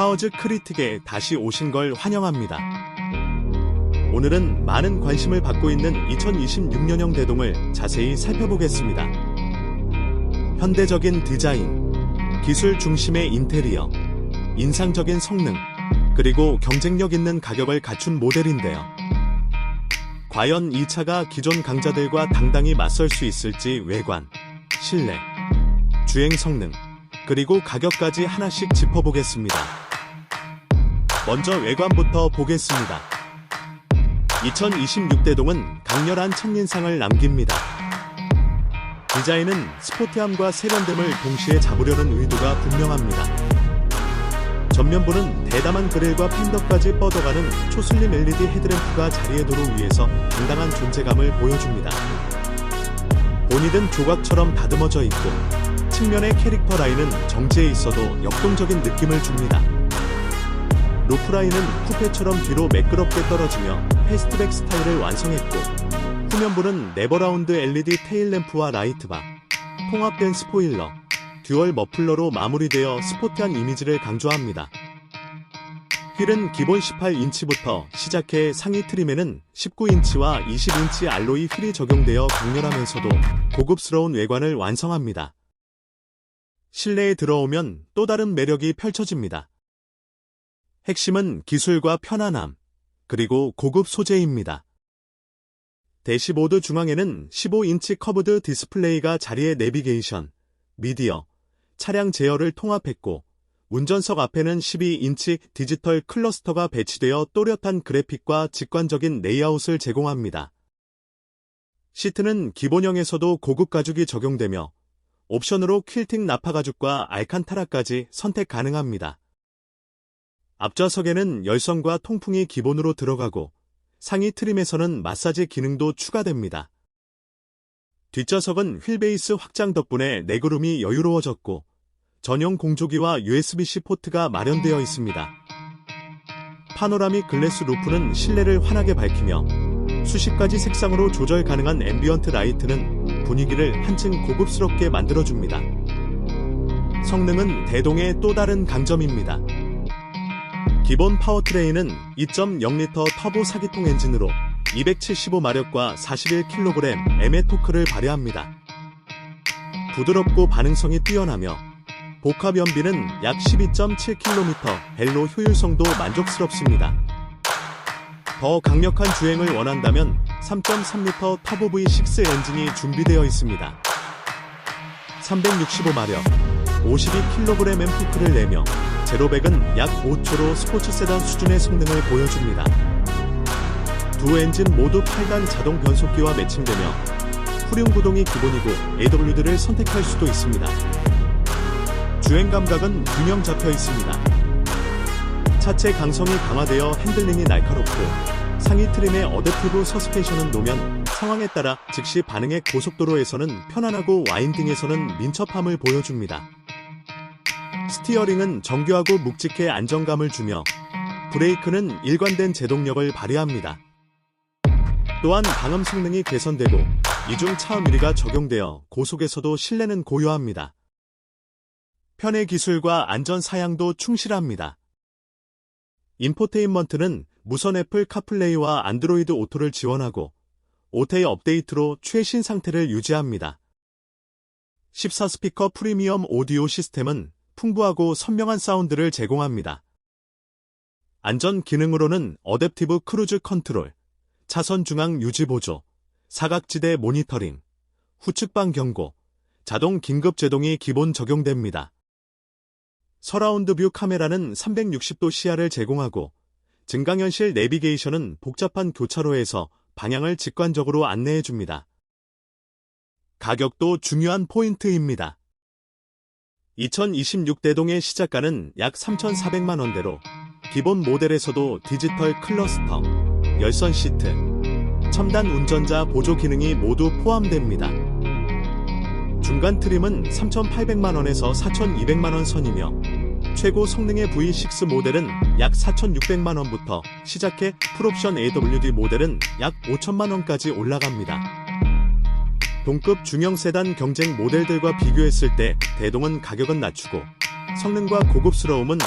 카어즈 크리틱에 다시 오신 걸 환영합니다. 오늘은 많은 관심을 받고 있는 2026년형 대동을 자세히 살펴보겠습니다. 현대적인 디자인, 기술 중심의 인테리어, 인상적인 성능, 그리고 경쟁력 있는 가격을 갖춘 모델인데요. 과연 이 차가 기존 강자들과 당당히 맞설 수 있을지 외관, 실내, 주행 성능, 그리고 가격까지 하나씩 짚어보겠습니다. 먼저 외관부터 보겠습니다. 2026 대동은 강렬한 첫인상을 남깁니다. 디자인은 스포티함과 세련됨을 동시에 잡으려는 의도가 분명합니다. 전면부는 대담한 그릴과 팬더까지 뻗어가는 초슬림 LED 헤드램프가 자리에도록 위해서 당당한 존재감을 보여줍니다. 본이든 조각처럼 다듬어져 있고 측면의 캐릭터 라인은 정지해 있어도 역동적인 느낌을 줍니다. 루프라인은 쿠페처럼 뒤로 매끄럽게 떨어지며 패스트백 스타일을 완성했고 후면부는 네버라운드 LED 테일램프와 라이트바, 통합된 스포일러, 듀얼 머플러로 마무리되어 스포티한 이미지를 강조합니다. 휠은 기본 18인치부터 시작해 상위 트림에는 19인치와 20인치 알로이 휠이 적용되어 강렬하면서도 고급스러운 외관을 완성합니다. 실내에 들어오면 또 다른 매력이 펼쳐집니다. 핵심은 기술과 편안함, 그리고 고급 소재입니다. 대시보드 중앙에는 15인치 커브드 디스플레이가 자리에 내비게이션, 미디어, 차량 제어를 통합했고 운전석 앞에는 12인치 디지털 클러스터가 배치되어 또렷한 그래픽과 직관적인 레이아웃을 제공합니다. 시트는 기본형에서도 고급 가죽이 적용되며 옵션으로 퀼팅 나파 가죽과 알칸타라까지 선택 가능합니다. 앞좌석에는 열선과 통풍이 기본으로 들어가고 상위 트림에서는 마사지 기능도 추가됩니다. 뒷좌석은 휠베이스 확장 덕분에 내구름이 여유로워졌고 전용 공조기와 USB-C 포트가 마련되어 있습니다. 파노라믹 글래스 루프는 실내를 환하게 밝히며 수십 가지 색상으로 조절 가능한 앰비언트 라이트는 분위기를 한층 고급스럽게 만들어줍니다. 성능은 대동의 또 다른 강점입니다. 기본 파워트레인은 2.0L 터보 사기통 엔진으로 275마력과 41kg M의 토크를 발휘합니다. 부드럽고 반응성이 뛰어나며 복합 연비는 약 12.7km 벨로 효율성도 만족스럽습니다. 더 강력한 주행을 원한다면 3.3L 터보 V6 엔진이 준비되어 있습니다. 365마력, 52kg의 토크를 내며 제로백은 약 5초로 스포츠 세단 수준의 성능을 보여줍니다. 두 엔진 모두 8단 자동 변속기와 매칭되며 후륜 구동이 기본이고 AWD를 선택할 수도 있습니다. 주행 감각은 균형 잡혀 있습니다. 차체 강성이 강화되어 핸들링이 날카롭고 상위 트림의 어댑티브 서스펜션은 노면 상황에 따라 즉시 반응의 고속도로에서는 편안하고 와인딩에서는 민첩함을 보여줍니다. 스티어링은 정교하고 묵직해 안정감을 주며 브레이크는 일관된 제동력을 발휘합니다. 또한 방음 성능이 개선되고 이중 차음 유리가 적용되어 고속에서도 실내는 고요합니다. 편의 기술과 안전 사양도 충실합니다. 인포테인먼트는 무선 애플 카플레이와 안드로이드 오토를 지원하고 5태의 업데이트로 최신 상태를 유지합니다. 14스피커 프리미엄 오디오 시스템은 풍부하고 선명한 사운드를 제공합니다. 안전 기능으로는 어댑티브 크루즈 컨트롤, 차선 중앙 유지 보조, 사각지대 모니터링, 후측방 경고, 자동 긴급 제동이 기본 적용됩니다. 서라운드 뷰 카메라는 360도 시야를 제공하고 증강현실 내비게이션은 복잡한 교차로에서 방향을 직관적으로 안내해 줍니다. 가격도 중요한 포인트입니다. 2026 대동의 시작가는 약 3,400만 원대로 기본 모델에서도 디지털 클러스터, 열선 시트, 첨단 운전자 보조 기능이 모두 포함됩니다. 중간 트림은 3,800만 원에서 4,200만 원 선이며 최고 성능의 V6 모델은 약 4,600만 원부터 시작해 풀옵션 AWD 모델은 약 5천만 원까지 올라갑니다. 동급 중형 세단 경쟁 모델들과 비교했을 때 대동은 가격은 낮추고 성능과 고급스러움은